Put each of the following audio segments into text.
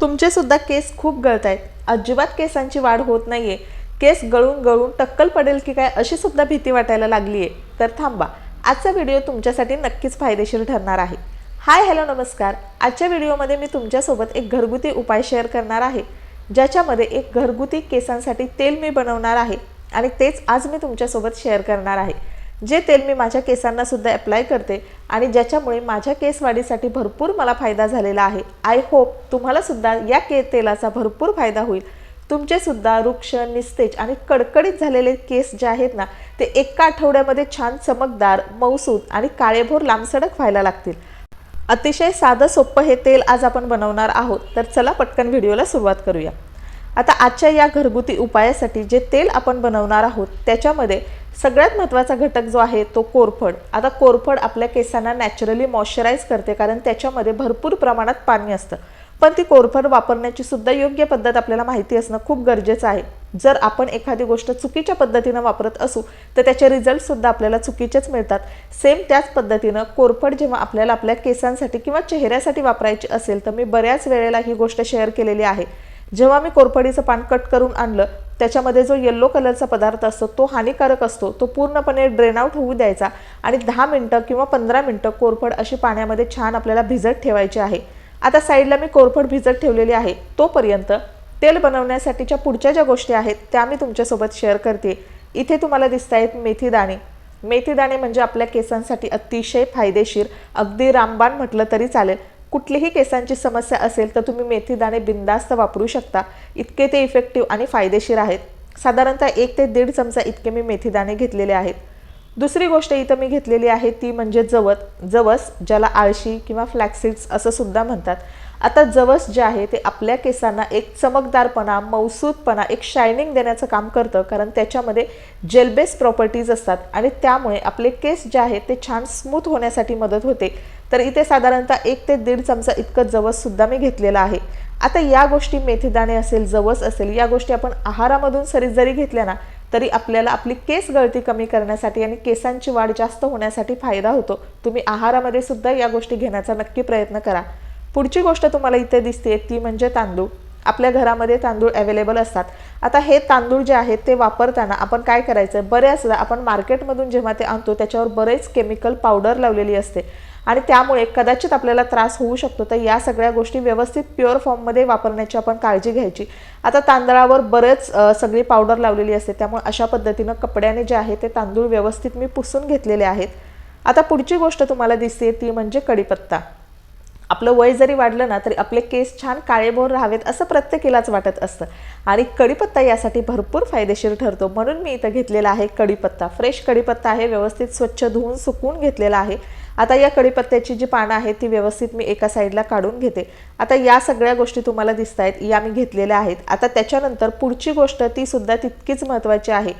तुमचे सुद्धा केस खूप गळत आहेत अजिबात केसांची वाढ होत नाहीये. केस गळून गळून टक्कल पडेल की काय अशी सुद्धा भीती वाटायला लागली आहे तर थांबा. आजचा व्हिडिओ तुमच्यासाठी नक्कीच फायदेशीर ठरणार आहे. हाय हॅलो नमस्कार. आजच्या व्हिडिओमध्ये मी तुमच्यासोबत एक घरगुती उपाय शेअर करणार आहे. ज्याच्यामध्ये एक घरगुती केसांसाठी तेल मी बनवणार आहे आणि तेच आज मी तुमच्यासोबत शेअर करणार आहे. जे तेल मी माझ्या केसांना सुद्धा अप्लाय करते आणि ज्याच्यामुळे माझ्या केस वाढीसाठी भरपूर मला फायदा झालेला आहे. आय होप तुम्हाला सुद्धा या के तेलाचा भरपूर फायदा होईल. तुमचे सुद्धा वृक्ष निस्तेज आणि कडकडीत झालेले केस जे आहेत ना ते एका आठवड्यामध्ये छान चमकदार मऊसूद आणि काळेभोर लांबसडक व्हायला लागतील. अतिशय साधं सोपं हे तेल आज आपण बनवणार आहोत. तर चला पटकन व्हिडिओला सुरुवात करूया. आता आजच्या या घरगुती उपायासाठी जे तेल आपण बनवणार आहोत त्याच्यामध्ये सगळ्यात महत्त्वाचा घटक जो आहे तो कोरफड. आता कोरफड आपल्या केसांना नॅचरली मॉइश्चराईज करते कारण त्याच्यामध्ये भरपूर प्रमाणात पाणी असतं. पण ती कोरफड वापरण्याची सुद्धा योग्य पद्धत आपल्याला माहिती असणं खूप गरजेचं आहे. जर आपण एखादी गोष्ट चुकीच्या पद्धतीनं वापरत असू तर त्याचे रिझल्टसुद्धा आपल्याला चुकीचेच मिळतात. सेम त्याच पद्धतीनं कोरफड जेव्हा आपल्याला आपल्या केसांसाठी किंवा चेहऱ्यासाठी वापरायची असेल तर मी बऱ्याच वेळेला ही गोष्ट शेअर केलेली आहे. जेव्हा मी कोरफडीचं पान कट करून आणलं त्याच्यामध्ये जो येल्लो कलरचा पदार्थ असतो तो हानिकारक असतो तो पूर्णपणे ड्रेन आउट होऊ द्यायचा आणि दहा मिनटं किंवा पंधरा मिनटं कोरफड अशी पाण्यामध्ये छान आपल्याला भिजत ठेवायची आहे. आता साईडला मी कोरफड भिजत ठेवलेली आहे. तोपर्यंत तेल बनवण्यासाठीच्या पुढच्या ज्या गोष्टी आहेत त्या मी तुमच्यासोबत शेअर करते. इथे तुम्हाला दिसत आहेत मेथी दाणे. मेथी दाणे म्हणजे आपल्या केसांसाठी अतिशय फायदेशीर अगदी रामबाण म्हटलं तरी चालेल. कुठलीही केसांची समस्या असेल तर तुम्ही मेथी दाणे बिंदास्त वापरू शकता. इतके ते इफेक्टिव्ह आणि फायदेशीर आहेत. साधारणतः एक ते दीड चमचा इतके मी मेथी दाणे घेतलेले आहेत. दुसरी गोष्ट इथं मी घेतलेली आहे ती म्हणजे जवत जवस ज्याला आळशी किंवा फ्लॅक्सिड्स असं सुद्धा म्हणतात. आता जवस जे आहे ते आपल्या केसांना एक चमकदारपणा मौसूदपणा एक शायनिंग देण्याचं काम करतं. कारण त्याच्यामध्ये जेलबेस प्रॉपर्टीज असतात आणि त्यामुळे आपले केस जे आहेत ते छान स्मूथ होण्यासाठी मदत होते. तर इथे साधारणतः एक ते दीड चमचा इतकं जवससुद्धा मी घेतलेलं आहे. आता या गोष्टी मेथीदाणे असेल जवस असेल या गोष्टी आपण आहारामधून सरी जरी घेतल्या ना तरी आपल्याला आपली केस गळती कमी करण्यासाठी आणि केसांची वाढ जास्त होण्यासाठी फायदा होतो. तुम्ही आहारामध्ये सुद्धा या गोष्टी घेण्याचा नक्की प्रयत्न करा. पुढची गोष्ट तुम्हाला इथे दिसते ती म्हणजे तांदूळ. आपल्या घरामध्ये तांदूळ अवेलेबल असतात. आता हे तांदूळ जे आहेत ते वापरताना आपण काय करायचं? बऱ्याचदा आपण मार्केटमधून जेव्हा ते आणतो त्याच्यावर बरेच केमिकल पावडर लावलेली असते. आणि त्यामुळे कदाचित आपल्याला त्रास होऊ शकतो. तर या सगळ्या गोष्टी व्यवस्थित प्युअर फॉर्ममध्ये वापरण्याची आपण काळजी घ्यायची. आता तांदळावर बरेच सगळी पावडर लावलेली असते. त्यामुळे अशा पद्धतीनं कपड्याने जे आहे ते तांदूळ व्यवस्थित मी पुसून घेतलेले आहेत. आता पुढची गोष्ट तुम्हाला दिसते ती म्हणजे कढीपत्ता. आपलं वय जरी वाढलं ना तरी आपले केस छान काळेभोर राहावेत असं प्रत्येकीलाच वाटत असतं. आणि कढीपत्ता यासाठी भरपूर फायदेशीर ठरतो. म्हणून मी इथं घेतलेला आहे कढीपत्ता. फ्रेश कढीपत्ता आहे व्यवस्थित स्वच्छ धुवून सुकवून घेतलेला आहे. आता या कढीपत्त्याची जी पानं आहेत ती व्यवस्थित मी एका साईडला काढून घेते. आता या सगळ्या गोष्टी तुम्हाला दिसत आहेत या मी घेतलेल्या आहेत. आता त्याच्यानंतर पुढची गोष्ट ती सुद्धा तितकीच महत्त्वाची आहे.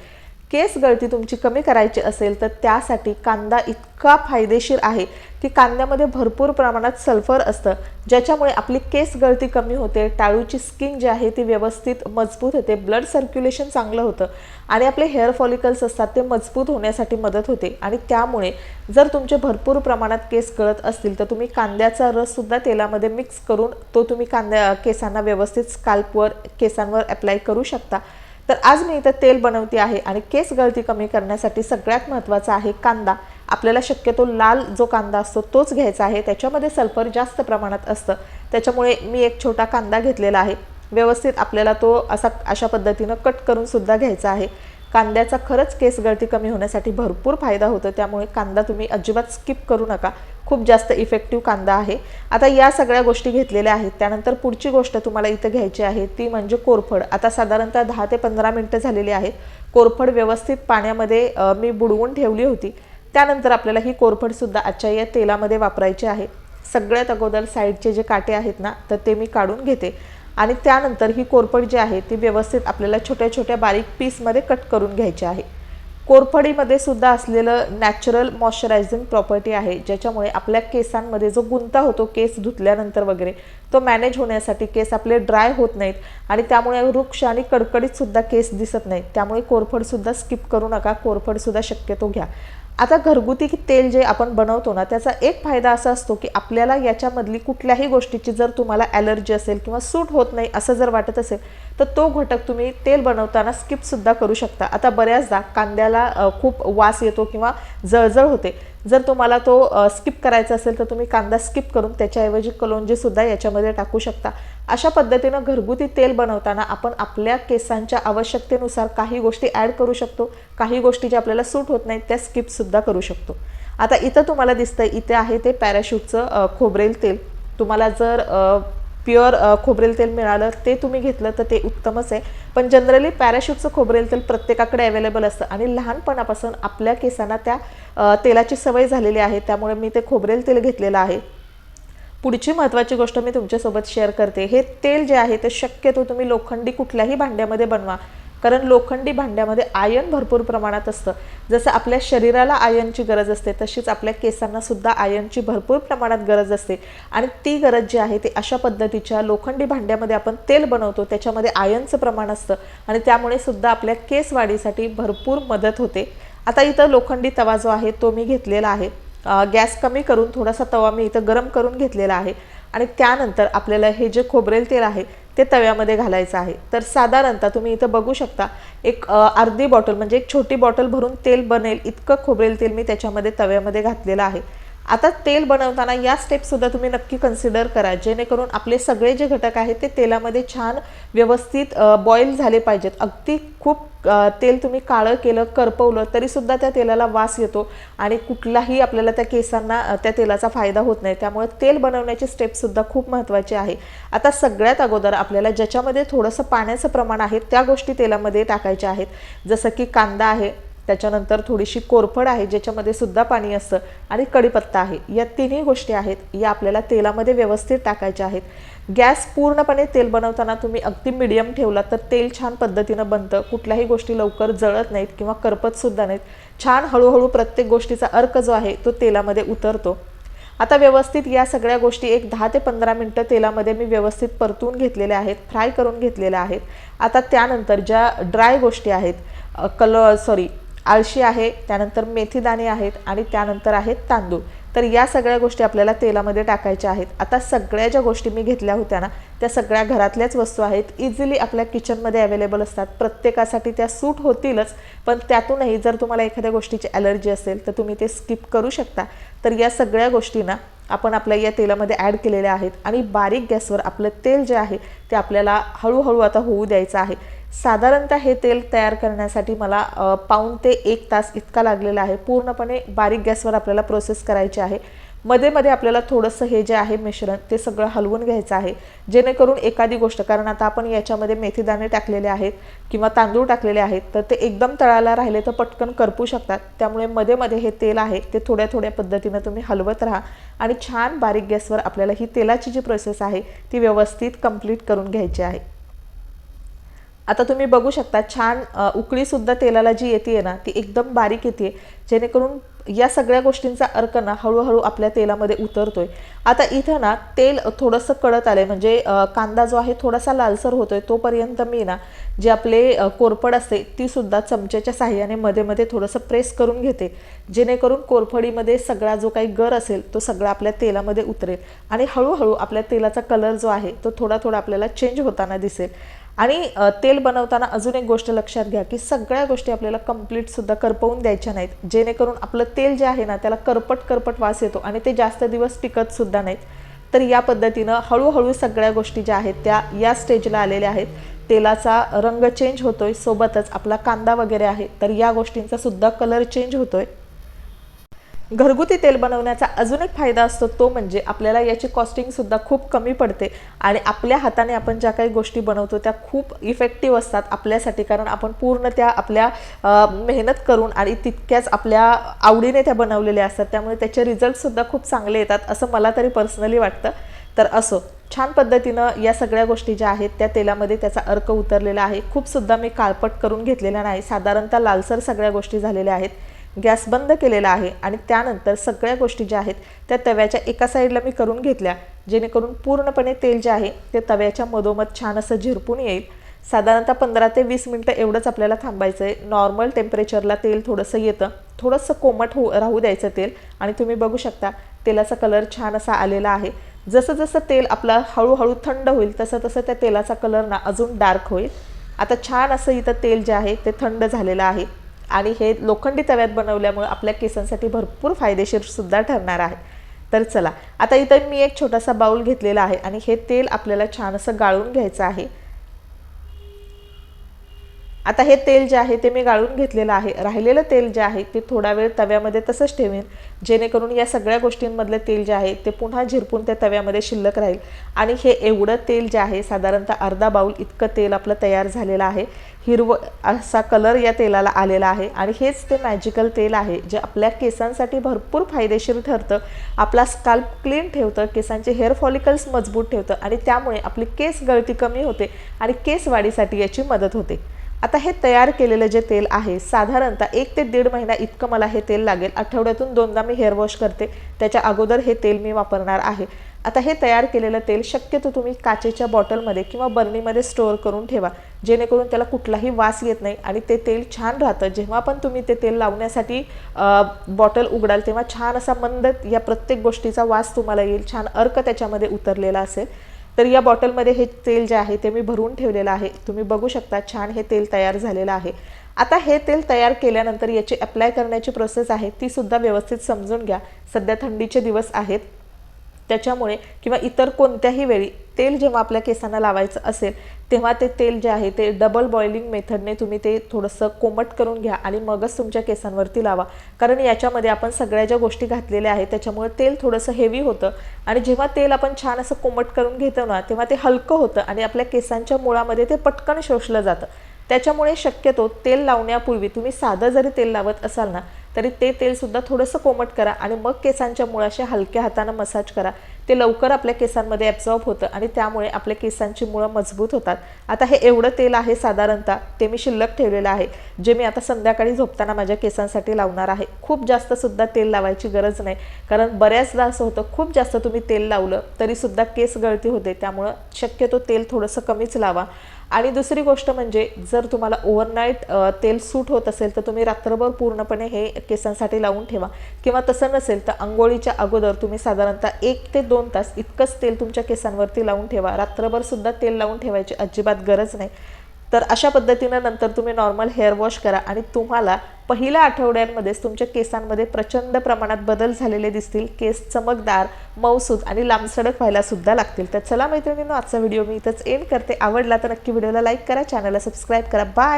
केस गळती तुमची कमी करायची असेल तर त्यासाठी कांदा इतका फायदेशीर आहे की कांद्यामध्ये भरपूर प्रमाणात सल्फर असतं ज्याच्यामुळे आपली केस गळती कमी होते टाळूची स्किन जी आहे ती व्यवस्थित मजबूत होते ब्लड सर्क्युलेशन चांगलं होतं आणि आपले हेअर फॉलिकल्स असतात ते मजबूत होण्यासाठी मदत होते आणि त्यामुळे जर तुमचे भरपूर प्रमाणात केस गळत असतील तर तुम्ही कांद्याचा रससुद्धा तेलामध्ये मिक्स करून तो तुम्ही कांद्या केसांना व्यवस्थित स्काल्पवर केसांवर अप्लाय करू शकता. तर आज मी इथं तेल बनवते आहे आणि केस गळती कमी करण्यासाठी सगळ्यात महत्त्वाचा आहे कांदा. आपल्याला शक्यतो लाल जो कांदा असतो तोच घ्यायचा आहे. त्याच्यामध्ये सल्फर जास्त प्रमाणात असतं. त्याच्यामुळे मी एक छोटा कांदा घेतलेला आहे. व्यवस्थित आपल्याला तो असा अशा पद्धतीनं कट करून सुद्धा घ्यायचा आहे. कांद्याचा खरंच केस गळती कमी होण्यासाठी भरपूर फायदा होतो. त्यामुळे कांदा तुम्ही अजिबात स्किप करू नका. खूप जास्त इफेक्टिव्ह कांदा आहे. आता या सगळ्या गोष्टी घेतलेल्या आहेत. त्यानंतर पुढची गोष्ट तुम्हाला इथं घ्यायची आहे ती म्हणजे कोरफड. आता साधारणतः दहा ते पंधरा मिनटं झालेली आहेत. कोरफड व्यवस्थित पाण्यामध्ये मी बुडवून ठेवली होती. त्यानंतर आपल्याला ही कोरफडसुद्धा आजच्या या तेलामध्ये वापरायची आहे. सगळ्यात अगोदर साईडचे जे काटे आहेत ना तर ते मी काढून घेते. आणि त्यानंतर ही कोरफड जी आहे ती व्यवस्थित आपल्याला छोट्या छोट्या बारीक पीसमध्ये कट करून घ्यायची आहे. कोरफडीमध्ये सुद्धा असलेलं नॅचरल मॉइश्चरायझिंग प्रॉपर्टी आहे ज्याच्यामुळे आपल्या केसांमध्ये जो गुंता होतो केस धुतल्यानंतर वगैरे तो मॅनेज होण्यासाठी केस आपले ड्राय होत नाहीत आणि त्यामुळे वृक्ष आणि कडकडीतसुद्धा केस दिसत नाहीत. त्यामुळे कोरफडसुद्धा स्किप करू नका कोरफडसुद्धा शक्यतो घ्या. आता घरगुती तेल जे आपण बनवतो ना त्याचा एक फायदा असा असतो की आपल्याला याच्यामधली कुठल्याही गोष्टीची जर तुम्हाला ॲलर्जी असेल किंवा सूट होत नाही असं जर वाटत असेल तर तो घटक तुम्ही तेल बनवताना स्किपसुद्धा करू शकता. आता बऱ्याचदा कांद्याला खूप वास येतो किंवा जळजळ होते. जर तुम्हाला तो स्किप करायचा असेल तर तुम्ही कांदा स्किप करून त्याच्याऐवजी कलोंजीसुद्धा याच्यामध्ये टाकू शकता. अशा पद्धतीनं घरगुती तेल बनवताना आपण आपल्या केसांच्या आवश्यकतेनुसार काही गोष्टी ॲड करू शकतो. काही गोष्टी ज्या आपल्याला सूट होत नाहीत त्या स्किपसुद्धा करू शकतो. आता इथं तुम्हाला दिसतं इथे आहे ते पॅराशूटचं खोबरेल तेल. तुम्हाला जर प्युअर खोबरेल तेल मिळालं ते तुम्ही घेतलं तर ते उत्तमच आहे. पण जनरली पॅराशूटचं खोबरेल तेल प्रत्येकाकडे अवेलेबल असतं आणि लहानपणापासून आपल्या केसांना त्या तेलाची सवय झालेली आहे. त्यामुळे मी ते खोबरेल तेल घेतलेलं आहे. पुढची महत्त्वाची गोष्ट मी तुमच्यासोबत शेअर करते. हे तेल जे आहे ते शक्यतो तुम्ही लोखंडी कुठल्याही भांड्यामध्ये बनवा. कारण लोखंडी भांड्यामध्ये आयन भरपूर प्रमाणात असतं. जसं आपल्या शरीराला आयनची गरज असते तशीच आपल्या केसांना सुद्धा आयनची भरपूर प्रमाणात गरज असते. आणि ती गरज जी आहे ती अशा पद्धतीच्या लोखंडी भांड्यामध्ये आपण तेल बनवतो त्याच्यामध्ये आयनचं प्रमाण असतं आणि त्यामुळे सुद्धा आपल्या केस वाढीसाठी भरपूर मदत होते. आता इथं लोखंडी तवा जो आहे तो मी घेतलेला आहे. गॅस कमी करून थोडासा तवा मी इथं गरम करून घेतलेला आहे. आणि त्यानंतर आपल्याला हे जे खोबरेल तेल आहे ते तव्यामध्ये घालायचं आहे. तर साधारणतः तुम्ही इथं बघू शकता एक अर्धी बॉटल म्हणजे एक छोटी बॉटल भरून तेल बनेल इतकं खोबरेल तेल मी त्याच्यामध्ये तव्यामध्ये घातलेलं आहे. आता तेल बनवताना या स्टेपसुद्धा तुम्ही नक्की कन्सिडर करा जेणेकरून आपले सगळे जे घटक आहेत ते तेलामध्ये छान व्यवस्थित बॉईल झाले पाहिजेत. अगदी खूप तेल तुम्ही काळं केलं करपवलं तरीसुद्धा त्या तेलाला वास येतो आणि कुठलाही आपल्याला त्या केसांना त्या तेलाचा फायदा होत नाही. त्यामुळे तेल बनवण्याची स्टेपसुद्धा खूप महत्त्वाची आहे. आता सगळ्यात अगोदर आपल्याला ज्याच्यामध्ये थोडंसं पाण्याचं प्रमाण आहे त्या गोष्टी तेलामध्ये टाकायच्या आहेत. जसं की कांदा आहे त्याच्यानंतर थोडीशी कोरफड आहे ज्याच्यामध्ये सुद्धा पाणी असतं आणि कढीपत्ता आहे. या तिन्ही गोष्टी आहेत या आपल्याला तेलामध्ये व्यवस्थित टाकायच्या आहेत. गॅस पूर्णपणे तेल बनवताना तुम्ही अगदी मिडियम ठेवला तर तेल छान पद्धतीनं बनतं. कुठल्याही गोष्टी लवकर जळत नाहीत किंवा करपतसुद्धा नाहीत. छान हळूहळू प्रत्येक गोष्टीचा अर्क जो आहे तो तेलामध्ये उतरतो. आता व्यवस्थित या सगळ्या गोष्टी एक दहा ते पंधरा मिनटं तेलामध्ये मी व्यवस्थित परतून घेतलेल्या आहेत फ्राय करून घेतलेल्या आहेत. आता त्यानंतर ज्या ड्राय गोष्टी आहेत कल सॉरी आळशी आहे त्यानंतर मेथीदाणे आहेत आणि त्यानंतर आहेत तांदूळ. तर या सगळ्या गोष्टी आपल्याला तेलामध्ये टाकायच्या आहेत. आता सगळ्या ज्या गोष्टी मी घेतल्या होत्या ना त्या सगळ्या घरातल्याच वस्तू आहेत. इझिली आपल्या किचनमध्ये अवेलेबल असतात. प्रत्येकासाठी त्या सूट होतीलच पण त्यातूनही जर तुम्हाला एखाद्या गोष्टीची ॲलर्जी असेल तर तुम्ही ते स्किप करू शकता. तर या सगळ्या गोष्टींना आपण आपल्या या तेलामध्ये ॲड केलेल्या आहेत आणि बारीक गॅसवर आपलं तेल जे आहे ते आपल्याला हळूहळू आता होऊ द्यायचं आहे. साधारणतः हे तेल तयार करण्यासाठी मला पाऊण ते एक तास इतका लागलेला आहे. पूर्णपणे बारीक गॅसवर आपल्याला प्रोसेस करायची आहे. मध्ये मध्ये आपल्याला थोडंसं हे जे आहे मिश्रण ते सगळं हलवून घ्यायचं आहे. जेणेकरून एखादी गोष्ट कारण आता आपण याच्यामध्ये मेथीदाणे टाकलेले आहेत किंवा तांदूळ टाकलेले आहेत तर ते एकदम तळाला राहिले तर पटकन करपू शकतात. त्यामुळे मध्ये मध्ये हे तेल आहे ते थोड्या थोड्या पद्धतीनं तुम्ही हलवत राहा आणि छान बारीक गॅसवर आपल्याला ही तेलाची जी प्रोसेस आहे ती व्यवस्थित कंप्लीट करून घ्यायची आहे. आता तुम्ही बघू शकता छान उकळीसुद्धा तेलाला जी येते ना ती एकदम बारीक येते जेणेकरून या सगळ्या गोष्टींचा अर्क ना हळूहळू आपल्या तेलामध्ये उतरतोय. आता इथं ना तेल थोडंसं कळत आलंय. म्हणजे कांदा जो आहे थोडासा लालसर होतोय. तोपर्यंत मी ना जे आपले कोरफड असते ती सुद्धा चमच्याच्या साह्याने मध्ये मध्ये थोडंसं प्रेस करून घेते. जेणेकरून कोरफडीमध्ये सगळा जो काही गर असेल तो सगळा आपल्या तेलामध्ये उतरेल. आणि हळूहळू आपल्या तेलाचा कलर जो आहे तो थोडा थोडा आपल्याला चेंज होताना दिसेल. आणि तेल बनवताना अजून एक गोष्ट लक्षात घ्या की सगळ्या गोष्टी आपल्याला कंप्लीट सुद्धा करपवून द्यायच्या नाहीत. जेणेकरून आपलं तेल जे आहे ना त्याला करपट करपट वास येतो आणि ते जास्त दिवस टिकत सुद्धा नाहीत. तर या पद्धतीनं हळूहळू सगळ्या गोष्टी ज्या आहेत त्या या स्टेजला आलेल्या आहेत. तेलाचा रंग चेंज होतोय सोबतच आपला कांदा वगैरे आहे तर या गोष्टींचा सुद्धा कलर चेंज होतोय. घरगुती तेल बनवण्याचा अजून एक फायदा असतो तो म्हणजे आपल्याला याची कॉस्टिंगसुद्धा खूप कमी पडते आणि आपल्या हाताने आपण ज्या काही गोष्टी बनवतो त्या खूप इफेक्टिव्ह असतात आपल्यासाठी. कारण आपण पूर्ण त्या आपल्या मेहनत करून आणि तितक्याच आपल्या आवडीने त्या बनवलेल्या असतात. त्यामुळे त्याचे रिझल्टसुद्धा खूप चांगले येतात असं मला तरी पर्सनली वाटतं. तर असो छान पद्धतीनं या सगळ्या गोष्टी ज्या आहेत त्या तेलामध्ये त्याचा अर्क उतरलेला आहे. खूप सुद्धा मी काळपट करून घेतलेला नाही. साधारणतः लालसर सगळ्या गोष्टी झालेल्या आहेत. गॅस बंद केलेला आहे आणि त्यानंतर सगळ्या गोष्टी ज्या आहेत त्या तव्याच्या एका साईडला मी करून घेतल्या जेणेकरून पूर्णपणे तेल जे आहे ते तव्याच्या मधोमध छान असं झिरपून येईल. साधारणतः पंधरा ते वीस मिनटं एवढंच आपल्याला थांबायचं आहे नॉर्मल टेम्परेचरला तेल थोडंसं येतं. थोडंसं कोमट हो राहू द्यायचं तेल. आणि तुम्ही बघू शकता तेलाचा कलर छान असा आलेला आहे. जसं जसं तेल आपलं हळूहळू थंड होईल तसं तसं त्या तेलाचा कलर ना अजून डार्क होईल. आता छान असं इथं तेल जे आहे ते थंड झालेलं आहे. आणि हे लोखंडी तव्यात बनवल्यामुळे आपल्या केसांसाठी भरपूर फायदेशीर सुद्धा ठरणार आहे. तर चला आता इथं मी एक छोटासा बाऊल घेतलेला आहे आणि हे तेल आपल्याला छान असं गाळून घ्यायचं आहे. आता हे तेल जे आहे ते मी गाळून घेतलेलं आहे. राहिलेलं तेल जे आहे ते थोडा वेळ तव्यामध्ये तसंच ठेवेन. जेणेकरून या सगळ्या गोष्टींमधलं तेल जे आहे ते पुन्हा झिरपून त्या तव्यामध्ये शिल्लक राहील. आणि हे एवढं तेल जे आहे साधारणतः अर्धा बाऊल इतकं तेल आपलं तयार झालेलं आहे. हिरव असा कलर या तेलाला आलेला आहे. आणि हेच ते मॅजिकल तेल आहे जे आपल्या केसांसाठी भरपूर फायदेशीर ठरतं. आपला स्काल्प क्लीन ठेवतं केसांचे हेअर फॉलिकल्स मजबूत ठेवतं. आणि त्यामुळे आपली केस गळती कमी होते आणि केस वाढीसाठी याची मदत होते. आता हे तयार केलेलं जे तेल आहे साधारणतः एक ते दीड महिना इतकं मला हे तेल लागेल. आठवड्यातून दोनदा मी हेअर वॉश करते. त्याच्या अगोदर हे तेल मी वापरणार आहे. आता हे तयार केलेलं तेल शक्यतो तुम्ही काचेच्या बॉटलमध्ये किंवा बर्नीमध्ये स्टोअर करून ठेवा. जेणेकरून त्याला कुठलाही वास येत नाही आणि ते तेल छान राहतं. जेव्हा पण तुम्ही ते तेल लावण्यासाठी बॉटल उघडाल तेव्हा छान असा मंद या प्रत्येक गोष्टीचा वास तुम्हाला येईल. छान अर्क त्याच्यामध्ये उतरलेला असेल. तर या बॉटलमध्ये हे तेल जे आहे ते मी भरून ठेवलेलं आहे. तुम्ही बघू शकता छान हे तेल तयार झालेलं आहे. आता हे तेल तयार केल्यानंतर याची अप्लाय करण्याची प्रोसेस आहे ती सुद्धा व्यवस्थित समजून घ्या. सध्या थंडीचे दिवस आहेत. त्याच्यामुळे किंवा इतर कोणत्याही वेळी तेल जेव्हा आपल्या केसांना लावायचं असेल तेव्हा ते तेल जे आहे ते डबल बॉइलिंग मेथडने तुम्ही ते थोडंसं कोमट करून घ्या आणि मगच तुमच्या केसांवरती लावा. कारण याच्यामध्ये आपण सगळ्या ज्या गोष्टी घातलेल्या आहेत त्याच्यामुळे तेल थोडंसं हेवी होतं आणि जेव्हा तेल आपण छान असं कोमट करून घेतो ना तेव्हा ते हलकं होतं आणि आपल्या केसांच्या मुळामध्ये ते पटकन शोषलं जातं. त्याच्यामुळे शक्यतो तेल लावण्यापूर्वी तुम्ही साधं जरी तेल लावत असाल ना तरी ते तेलसुद्धा थोडंसं कोमट करा आणि मग केसांच्या मुळाशी हलक्या हातानं मसाज करा. ते लवकर आपल्या केसांमध्ये ॲब्झॉर्ब होतं आणि त्यामुळे आपल्या केसांची मुळं मजबूत होतात. आता हे एवढं तेल आहे साधारणतः ते मी शिल्लक ठेवलेलं आहे जे मी आता संध्याकाळी झोपताना माझ्या केसांसाठी लावणार आहे. खूप जास्तसुद्धा तेल लावायची गरज नाही कारण बऱ्याचदा असं होतं खूप जास्त तुम्ही तेल लावलं तरीसुद्धा केस गळती होते त्यामुळं शक्यतो तेल थोडंसं कमीच लावा. आणि दुसरी गोष्ट म्हणजे जर तुम्हाला ओव्हरनाईट तेल सूट होत असेल तर तुम्ही रात्रभर पूर्णपणे हे केसांसाठी लावून ठेवा. किंवा तसं नसेल तर आंघोळीच्या अगोदर तुम्ही साधारणतः एक ते दोन तास इतकंच तेल तुमच्या केसांवरती लावून ठेवा. रात्रभर सुद्धा तेल लावून ठेवायची अजिबात गरज नाही. तर अशा पद्धतीनं नंतर तुम्ही नॉर्मल हेअर वॉश करा आणि तुम्हाला पहिल्या आठवड्यांमध्येच तुमच्या केसांमध्ये प्रचंड प्रमाणात बदल झालेले दिसतील. केस चमकदार मऊसूद आणि लांबसडक व्हायला सुद्धा लागतील. तर चला मैत्रिणींनो आजचा व्हिडिओ मी इथंच एंड करते. आवडला तर नक्की व्हिडिओला लाईक करा चॅनलला सबस्क्राईब करा. बाय